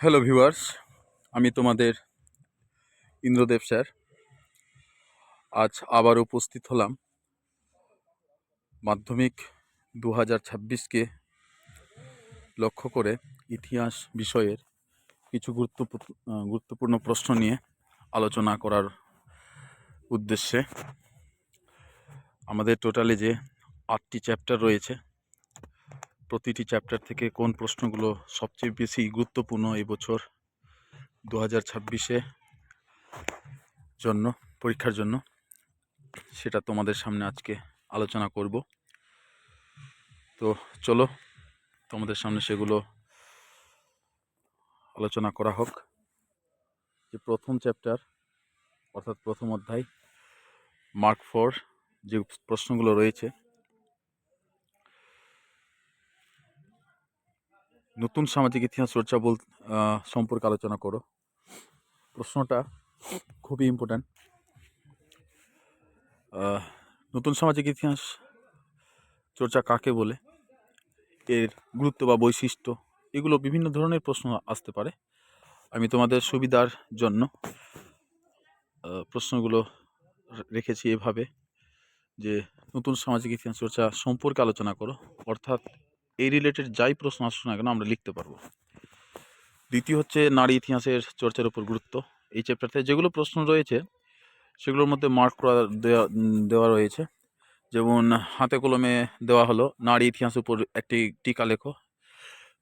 Hello viewers আমি তোমাদের Indradev sir. আজ আবার উপস্থিত হলাম মাধ্যমিক দু হাজার ছাব্বিশকে লক্ষ্য করে ইতিহাস বিষয়ের কিছু গুরুত্বপূর্ণ গুরুত্বপূর্ণ প্রশ্ন নিয়ে আলোচনা করার উদ্দেশ্যে। আমাদের টোটালে যে আটটি চ্যাপ্টার রয়েছে প্রতিটি চ্যাপ্টার থেকে কোন প্রশ্নগুলো সবচেয়ে বেশি গুরুত্বপূর্ণ এই বছর দু হাজার ছাব্বিশে জন্য, পরীক্ষার জন্য, সেটা তোমাদের সামনে আজকে আলোচনা করব। তো চলো, তোমাদের সামনে সেগুলো আলোচনা করা হোক। যে প্রথম চ্যাপ্টার অর্থাৎ প্রথম অধ্যায় মার্ক ফোর যে প্রশ্নগুলো রয়েছে নতুন সামাজিক ইতিহাস চর্চা বল সম্পর্কে আলোচনা করো। প্রশ্নটা খুবই ইম্পর্ট্যান্ট নতুন সামাজিক ইতিহাস চর্চা কাকে বলে? এর গুরুত্ব বা বৈশিষ্ট্য? এগুলো বিভিন্ন ধরনের প্রশ্ন আসতে পারে। আমি তোমাদের সুবিধার জন্য প্রশ্নগুলো রেখেছি এভাবে যে, নতুন সামাজিক ইতিহাস চর্চা সম্পর্কে আলোচনা করো। অর্থাৎ এই রিলেটেড যাই প্রশ্ন আসুক না কেন আমরা লিখতে পারব। দ্বিতীয় হচ্ছে, নারী ইতিহাসের চর্চার উপর গুরুত্ব। এই চ্যাপ্টারতে যেগুলো প্রশ্ন রয়েছে, সেগুলোর মধ্যে মার্ক করা দেওয়া দেওয়া রয়েছে। যেমন, হাতে কলমে দেওয়া হলো, নারী ইতিহাসের উপর একটি টিকা লেখো।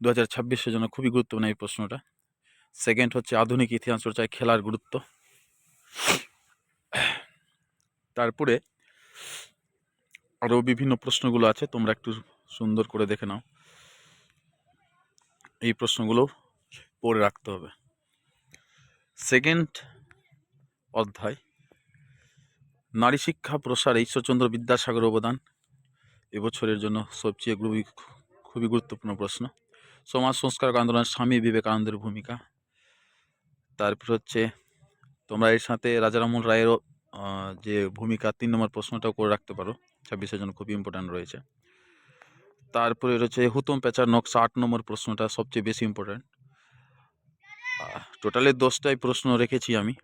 দু হাজার ছাব্বিশের জন্য খুবই গুরুত্বপূর্ণ এই প্রশ্নটা। সেকেন্ড হচ্ছে, আধুনিক ইতিহাস চর্চায় খেলার গুরুত্ব। তারপরে আরও বিভিন্ন প্রশ্নগুলো আছে, তোমরা একটু সুন্দর করে দেখে নাও। এই প্রশ্নগুলো পড়ে রাখতে হবে। সেকেন্ড অধ্যায়। নারী শিক্ষা প্রসারে ঈশ্বরচন্দ্র বিদ্যাসাগর অবদান এবছরের জন্য সবচেয়ে খুবই খুবই গুরুত্বপূর্ণ প্রশ্ন। সমাজ সংস্কারক আন্দোলন স্বামী বিবেকানন্দের ভূমিকা। তারপর হচ্ছে, তোমরা এর সাথে রাজা রামমোহন রায়েরও যে ভূমিকা, তিন নম্বর প্রশ্নটাও করে রাখতে পারো। ছাব্বিশের জন্য খুবই ইম্পর্ট্যান্ট রয়েছে। তারপরে রয়েছে হুতম পেঁচার নকশা, আট নম্বর প্রশ্নটা সবচেয়ে বেশি ইম্পর্ট্যান্ট টোটালি দশটাই প্রশ্ন রেখেছি আমি।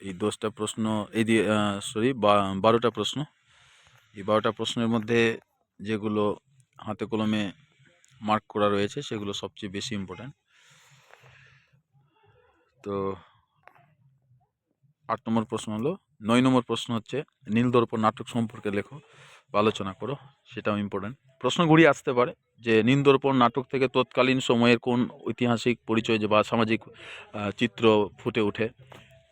এই দশটা প্রশ্ন, এই দিয়ে সরি বারোটা প্রশ্ন। এই বারোটা প্রশ্নের মধ্যে যেগুলো হাতে কলমে মার্ক করা রয়েছে, সেগুলো সবচেয়ে বেশি ইম্পর্ট্যান্ট তো, আট নম্বর প্রশ্ন হলো নয় নম্বর প্রশ্ন হচ্ছে, নীলদর্পণ নাটক সম্পর্কে লেখো বা আলোচনা করো, সেটাও ইম্পর্ট্যান্ট প্রশ্ন ঘুরিয়ে আসতে পারে যে, নীলদর্পণ নাটক থেকে তৎকালীন সময়ের কোন ঐতিহাসিক পরিচয় বা সামাজিক চিত্র ফুটে ওঠে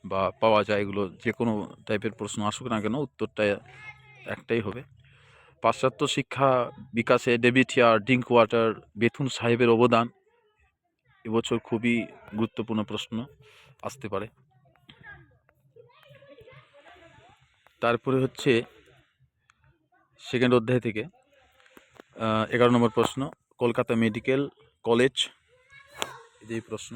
বা পাওয়া যায় এগুলো? যে কোনো টাইপের প্রশ্ন আসুক না কেন, উত্তরটা একটাই হবে। পাশ্চাত্য শিক্ষা বিকাশে ডেভিটিয়ার ড্রিঙ্ক ওয়াটার বেথুন সাহেবের অবদান এবছর খুবই গুরুত্বপূর্ণ প্রশ্ন আসতে পারে। তারপরে হচ্ছে সেকেন্ড অধ্যায় থেকে এগারো নম্বর প্রশ্ন, কলকাতা মেডিকেল কলেজ এই প্রশ্ন।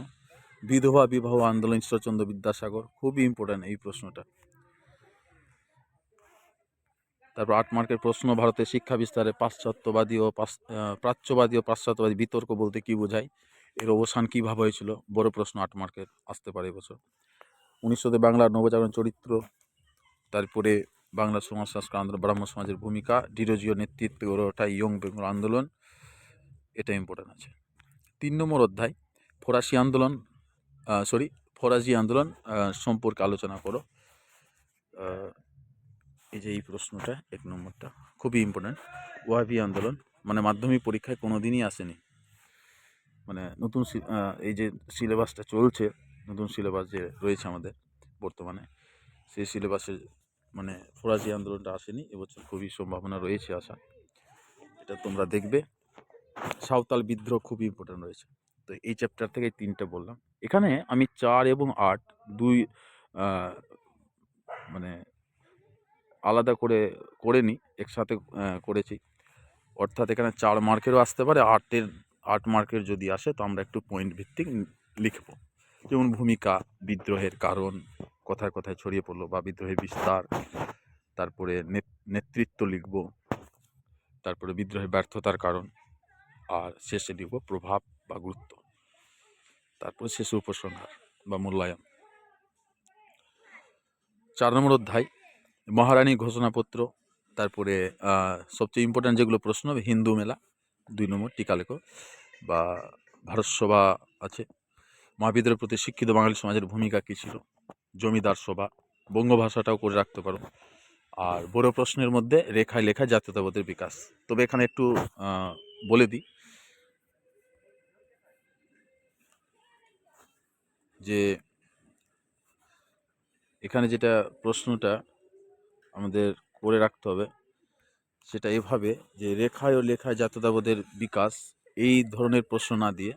বিধবা বিবাহ আন্দোলন, ঈশ্বরচন্দ্র বিদ্যাসাগর খুবই ইম্পর্ট্যান্ট এই প্রশ্নটা। তারপর আট মার্কের প্রশ্ন, ভারতের শিক্ষা বিস্তারে পাশ্চাত্যবাদী ও প্রাচ্যবাদী ও পাশ্চাত্যবাদী বিতর্ক বলতে কি বোঝায়? এর অবসান কীভাবে হয়েছিল? বড় প্রশ্ন আট মার্কের, আসতে পারে এবছর উনিশশোতে বাংলার নবজাগরণ চরিত্র তারপরে বাংলা সমাজ সংস্কার আন্দোলন ব্রাহ্ম সমাজের ভূমিকা ডিরোজিও নেতৃত্বে গড়ে ওঠা ইয়ং বেঙ্গল আন্দোলন, এটা ইম্পর্টেন্ট আছে। তিন নম্বর অধ্যায়, ফরাসি আন্দোলন সরি ফরাজি আন্দোলন সম্পর্কে আলোচনা করো। এই যে এই প্রশ্নটা, এক নম্বরটা, খুবই ইম্পর্ট্যান্ট ওয়াবি আন্দোলন মানে মাধ্যমিক পরীক্ষায় কোনো দিনই আসেনি। মানে নতুন এই যে সিলেবাসটা চলছে, নতুন সিলেবাস যে রয়েছে আমাদের বর্তমানে, সেই সিলেবাসে মানে ফরাজি আন্দোলনটা আসেনি, এবছর খুবই সম্ভাবনা রয়েছে আসা এটা তোমরা দেখবে। সাঁওতাল বিদ্রোহ খুবই ইম্পর্টেন্ট রয়েছে। তো এই চ্যাপ্টার থেকে তিনটে বললাম। এখানে আমি চার এবং আট দুই মানে আলাদা করে করিনি একসাথে করেছি। অর্থাৎ এখানে চার মার্কেরও আসতে পারে, আটের, আট মার্কের যদি আসে, তো আমরা একটু পয়েন্ট ভিত্তিক লিখব। যেমন ভূমিকা বিদ্রোহের কারণ কথায় কথায় ছড়িয়ে পড়ল বা বিদ্রোহের বিস্তার, তারপরে নেত- নেতৃত্ব লিখব, তারপরে বিদ্রোহের ব্যর্থতার কারণ, আর শেষে লিখব প্রভাব বা গুরুত্ব, তারপরে শেষে উপসংহার বা মূল্যায়ন। চার নম্বর অধ্যায় মহারানী ঘোষণাপত্র, তারপরে সবচেয়ে ইম্পর্ট্যান্ট যেগুলো প্রশ্ন, হিন্দু মেলা, দুই নম্বর টিকা লেখো বা ভারত সভা আছে। মহাবিদ্যালয়ের প্রতি শিক্ষিত বাঙালি সমাজের ভূমিকা কী ছিল? জমিদার সভা, বঙ্গ ভাষাটাও করে রাখতে পারো। আর বড় প্রশ্নের মধ্যে রেখায় লেখায় জাতীয়তাবাদের বিকাশ। তবে এখানে একটু বলে দিই যে এখানে যেটা প্রশ্নটা আমাদের করে রাখতে হবে, সেটা এভাবে যে রেখায় ও লেখায় জাতীয়তাবাদের বিকাশ এই ধরনের প্রশ্ন না দিয়ে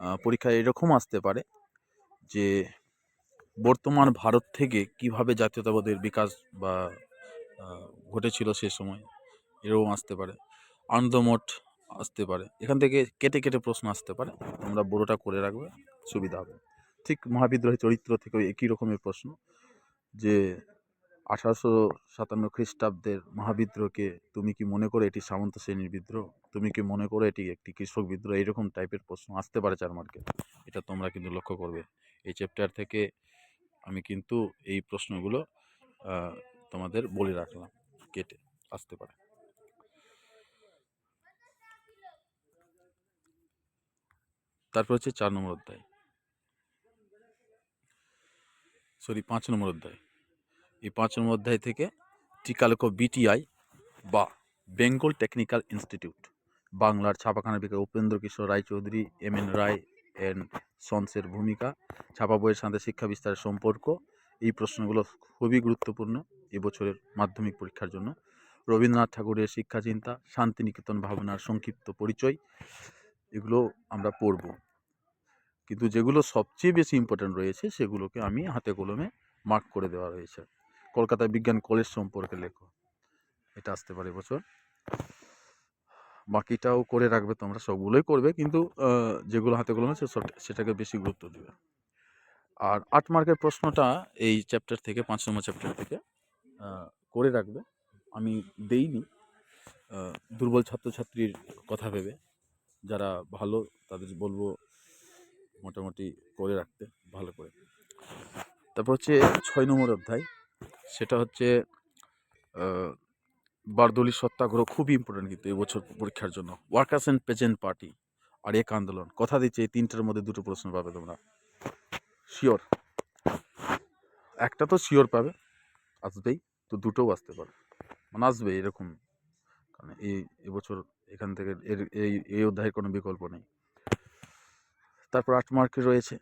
আহ, পরীক্ষায় এরকম আসতে পারে যে বর্তমান ভারত থেকে কীভাবে জাতীয়তাবাদের বিকাশ বা ঘটেছিল সে সময় এরকম আসতে পারে। আনন্দমঠ আসতে পারে। এখান থেকে কেটে কেটে প্রশ্ন আসতে পারে। তোমরা বড়োটা করে রাখবে সুবিধা হবে। ঠিক মহাবিদ্রোহী চরিত্র থেকে একই রকমের প্রশ্ন যে আঠারোশো সাতান্ন খ্রিস্টাব্দের মহাবিদ্রোহকে তুমি কি মনে করো এটি সামন্ত শ্রেণির বিদ্রোহ? তুমি কি মনে করো এটি একটি কৃষক বিদ্রোহ? এরকম টাইপের প্রশ্ন আসতে পারে চার মার্কে এটা তোমরা কিন্তু লক্ষ্য করবে। এই চ্যাপ্টার থেকে আমি কিন্তু এই প্রশ্নগুলো তোমাদের বলে রাখলাম, কেটে আসতে পারে। তারপর হচ্ছে চার নম্বর অধ্যায়। সরি পাঁচ নম্বর অধ্যায়। এই পাঁচ নম্বর অধ্যায় থেকে টিকালেখ বিটিআই বা বেঙ্গল টেকনিক্যাল ইনস্টিটিউট। বাংলার ছাপাখানা বিকাশ Upendra Kishore Raychaudhuri M N Roy and সন্সের ভূমিকা, ছাপা বইয়ের সাথে শিক্ষা বিস্তারের সম্পর্ক, এই প্রশ্নগুলো খুবই গুরুত্বপূর্ণ এবছরের মাধ্যমিক পরীক্ষার জন্য। রবীন্দ্রনাথ ঠাকুরের শিক্ষা চিন্তা, শান্তিনিকেতন ভাবনার সংক্ষিপ্ত পরিচয়, এগুলো আমরা পড়ব। কিন্তু যেগুলো সবচেয়ে বেশি ইম্পর্ট্যান্ট রয়েছে, সেগুলোকে আমি হাতে কলমে মার্ক করে দেওয়া রয়েছে। কলকাতা বিজ্ঞান কলেজ সম্পর্কে লেখো। এটা আসতে পারে বছর বাকিটাও করে রাখবে তোমরা, সবগুলোই করবে, কিন্তু যেগুলো হাতে কলমে সেটাকে বেশি গুরুত্ব দেবে। আর আট মার্কের প্রশ্নটা এই চ্যাপ্টার থেকে, পাঁচ নম্বর চ্যাপ্টার থেকে করে রাখবে। আমি দেইনি। দুর্বল ছাত্রছাত্রীর কথা ভেবে, যারা ভালো তাদের বলব মোটামুটি করে রাখতে, ভালো করে। তারপর হচ্ছে ছয় নম্বর অধ্যায়। সেটা হচ্ছে বারদলি সত্যাগ্রহ খুবই ইম্পর্টেন্ট কিন্তু এবছর পরীক্ষার জন্য। ওয়ার্কার্স অ্যান্ড পেজেন্ট পার্টি আর এক আন্দোলন। কথা দিচ্ছে, এই তিনটার মধ্যে দুটো প্রশ্ন পাবে তোমরা। শিওর একটা তো শিওর পাবে, আসবেই। তো দুটোও আসতে পারে। মানে আসবে এরকম। কারণ এই এবছর এখান থেকে এর, এই এই অধ্যায়ের কোনো বিকল্প নেই। তারপর আট মার্কে রয়েছে।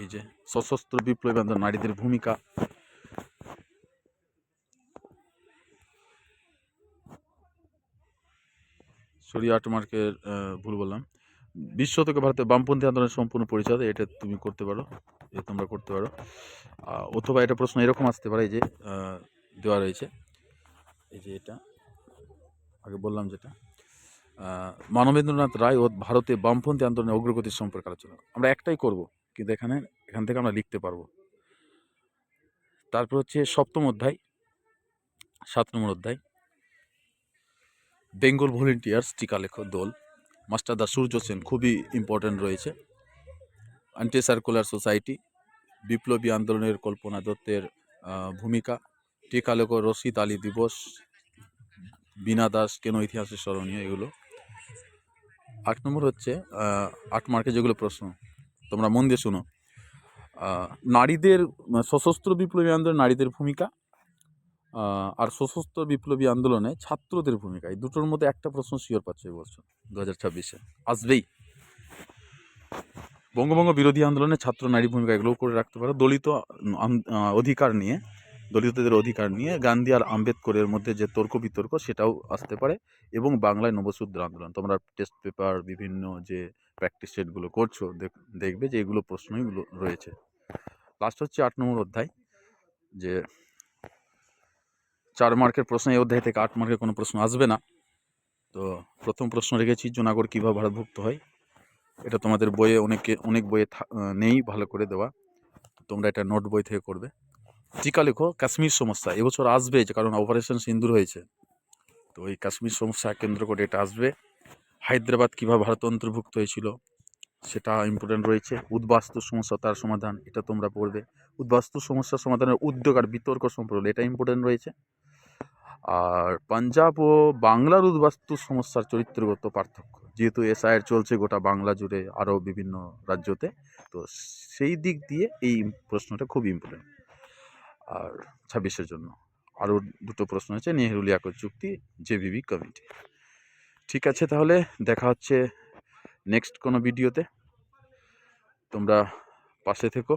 এই যে সশস্ত্র বিপ্লবী আন্দোলন নারীদের ভূমিকা। সরি, আট মার্কের ভুল বললাম। বিশ শতকে ভারতে বামপন্থী আন্দোলনের সম্পূর্ণ পরিচয়, এটা তুমি করতে পারো, এটা তোমরা করতে পারো। অথবা এটা প্রশ্ন এরকম আসতে পারে, এই যে দেওয়া রয়েছে। এই যে এটা, আগে বললাম যেটা। মানবেন্দ্রনাথ রায় ও ভারতে বামপন্থী আন্দোলনের অগ্রগতির সম্পর্কে আলোচনা। আমরা একটাই করব। কিন্তু এখানে, এখান থেকে আমরা লিখতে পারব। তারপর হচ্ছে সপ্তম অধ্যায়, সাত নম্বর অধ্যায়। বেঙ্গল ভলেন্টিয়ার্স টিকালেখ দল, মাস্টার দা সূর্য সেন খুবই ইম্পর্ট্যান্ট রয়েছে। অ্যান্টি সার্কুলার সোসাইটি বিপ্লবী আন্দোলনের কল্পনা দত্তের ভূমিকা। টিকালেখ রশিদ আলী দিবস, বীণা দাস কেন ইতিহাসের স্মরণীয় এগুলো। আট নম্বর হচ্ছে আট মার্কে যেগুলো প্রশ্ন। তোমরা মন দিয়ে শোনো। নারীদের, সশস্ত্র বিপ্লবী আন্দোলনে নারীদের ভূমিকা আর সশস্ত্র বিপ্লবী আন্দোলনে ছাত্রদের ভূমিকা। এই দুটোর মধ্যে একটা প্রশ্ন শিওর পাচ্ছে এবছর দু হাজার ছাব্বিশে। আসবেই। বঙ্গবঙ্গ বিরোধী আন্দোলনে ছাত্র নারী ভূমিকা এগুলোও করে রাখতে পারো। দলিত অধিকার নিয়ে দলিতদের অধিকার নিয়ে গান্ধী আর আম্বেদকরের মধ্যে যে তর্ক বিতর্ক সেটাও আসতে পারে এবং বাংলায় নবসূদ্র আন্দোলন। তোমরা টেস্ট পেপার বিভিন্ন যে প্র্যাকটিস সেটগুলো করছ, দেখ- দেখবে যে এগুলো প্রশ্নইগুলো রয়েছে। লাস্ট হচ্ছে আট নম্বর অধ্যায়, যে চার মার্কের প্রশ্ন, এই অধ্যায় থেকে আট মার্কের কোনো প্রশ্ন আসবে না। তো প্রথম প্রশ্ন রেখেছি, জুনাগড় কীভাবে ভারতভুক্ত হয়? এটা তোমাদের বইয়ে অনেকে, অনেক বইয়ে নেই, ভালো করে দেওয়া। তোমরা এটা নোট বই থেকে করবে। টিকা লেখো, কাশ্মীর সমস্যা। এবছর আসবে, যে কারণ অপারেশন সিন্দুর হয়েছে। তো এই কাশ্মীর সমস্যা কেন্দ্র করে এটা আসবে। হায়দ্রাবাদ কীভাবে ভারত অন্তর্ভুক্ত হয়েছিল, সেটা ইম্পর্টেন্ট রয়েছে। উদ্বাস্তু সমস্যা, তার সমাধান, এটা তোমরা পড়বে। উদ্বাস্তু সমস্যার সমাধানের উদ্যোগ আর বিতর্ক সম্পর্ক এটা ইম্পর্টেন্ট রয়েছে। আর পাঞ্জাব ও বাংলার উদ্বাস্তু সমস্যার চরিত্রগত পার্থক্য। যেহেতু এসআইয়ের চলছে গোটা বাংলা জুড়ে আরও বিভিন্ন রাজ্যতে, তো সেই দিক দিয়ে এই প্রশ্নটা খুব ইম্পর্টেন্ট আর ছাব্বিশের জন্য। আরও দুটো প্রশ্ন আছে নেহরু লিয়াকত চুক্তি জেবিবি কমিটি। ঠিক আছে তাহলে, দেখা হচ্ছে নেক্সট কোনো ভিডিওতে। তোমরা পাশে থেকো।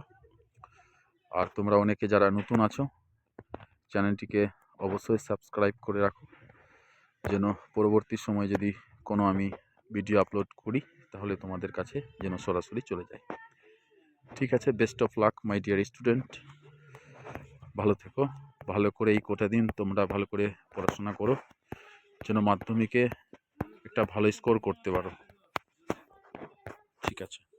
আর তোমরা অনেকে যারা নতুন আছো, চ্যানেলটিকে অবশ্যই সাবস্ক্রাইব করে রাখো। যেন পরবর্তী সময় যদি কোনো আমি ভিডিও আপলোড করি, তাহলে তোমাদের কাছে যেন সরাসরি চলে যায়। ঠিক আছে, best of luck, my dear student. ভালো থেকো। ভালো করে এই কোটা দিন তোমরা ভালো করে পড়াশোনা করো। যেন মাধ্যমিকে একটা ভালো স্কোর করতে পারো। ঠিক আছে।